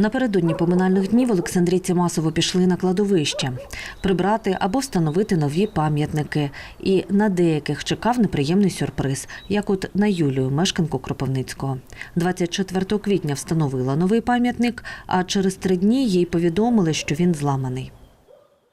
Напередодні поминальних днів Олександрійці масово пішли на кладовище прибрати або встановити нові пам'ятники. І на деяких чекав неприємний сюрприз, як от на Юлію, мешканку Кропивницького. 24 квітня встановила новий пам'ятник, а через три дні їй повідомили, що він зламаний.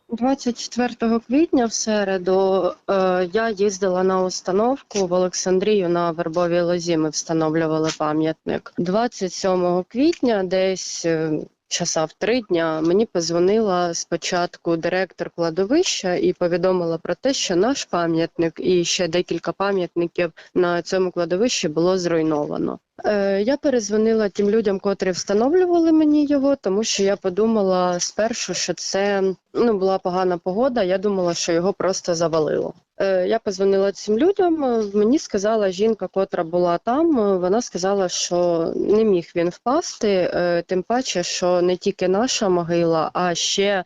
24 квітня в середу е, я їздила на установку в Олександрію на Вербовій лозі. Ми встановлювали пам'ятник. 27 квітня, десь е, часа в три дня, мені позвонила спочатку директор кладовища і повідомила про те, що наш пам'ятник і ще декілька пам'ятників на цьому кладовищі було зруйновано. Е, Я перезвонила тим людям, котрі встановлювали мені його, тому що я подумала спершу, що це ну була погана погода. Я думала, що його просто завалило. Е, Я позвонила цим людям. е, Мені сказала жінка, котра була там. Вона сказала, що не міг він впасти, тим паче, що не тільки наша могила, а ще,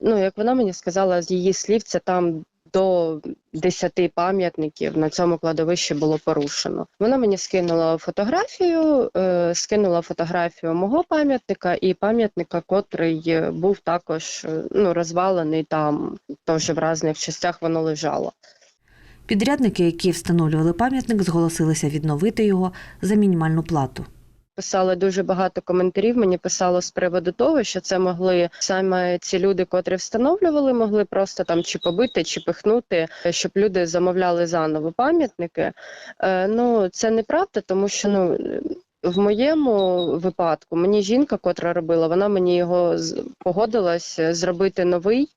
ну як вона мені сказала, з її слів, це там до 10 пам'ятників на цьому кладовищі було порушено. Вона мені скинула фотографію, е, скинула фотографію мого пам'ятника і пам'ятника, котрий був також е, ну, розвалений там, теж в різних частях воно лежало. Підрядники, які встановлювали пам'ятник, зголосилися відновити його за мінімальну плату. Писали дуже багато коментарів. Мені писало з приводу того, що це могли саме ці люди, котрі встановлювали, могли просто там чи побити, чи пихнути, щоб люди замовляли заново пам'ятники. Е, ну це неправда, тому що ну. В моєму випадку мені жінка, котра робила, вона мені його погодилась е, зробити новий,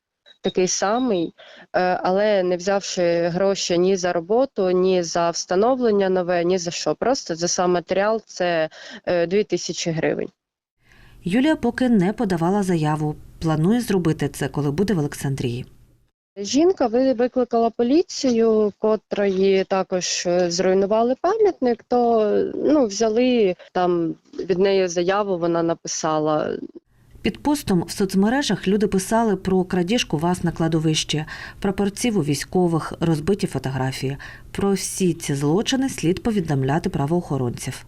такий самий, е, але не взявши гроші ні за роботу, ні за встановлення нове, ні за що. Просто за сам матеріал це е, 2000 гривень. Юлія поки не подавала заяву. Планує зробити це, коли буде в Олександрії. Жінка викликала поліцію, котрої також е, зруйнували пам'ятник, то ну, взяли там від неї заяву, вона написала. Під постом в соцмережах люди писали про крадіжку вас на кладовищі, прапорців у військових, розбиті фотографії. Про всі ці злочини слід повідомляти правоохоронців.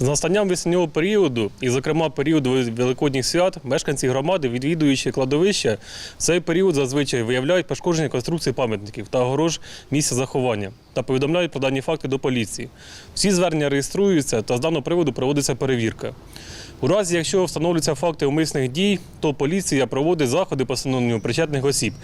З настанням весняного періоду, і, зокрема, періоду великодніх свят, мешканці громади, відвідуючи кладовище, в цей період зазвичай виявляють пошкодження конструкції пам'ятників та огорож місця заховання та повідомляють про дані факти до поліції. Всі звернення реєструються та з даного приводу проводиться перевірка. У разі, якщо встановлюються факти умисних дій, то поліція проводить заходи по встановленню причетних осіб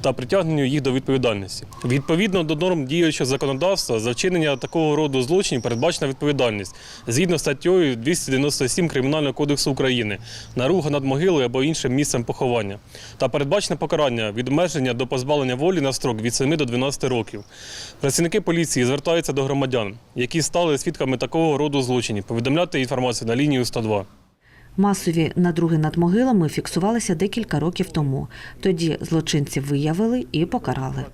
та притягненню їх до відповідальності. Відповідно до норм діючого законодавства, за вчинення такого роду злочинів передбачена відповідальність згідно з статтею 297 Кримінального кодексу України наруга над могилою або іншим місцем поховання та передбачене покарання від обмеження до позбавлення волі на строк від 7 до 12 років. Працівники поліції звертаються до громадян, які стали свідками такого роду злочинів, повідомляти інформацію на лінію 102. Масові надруги над могилами фіксувалися декілька років тому. Тоді злочинців виявили і покарали.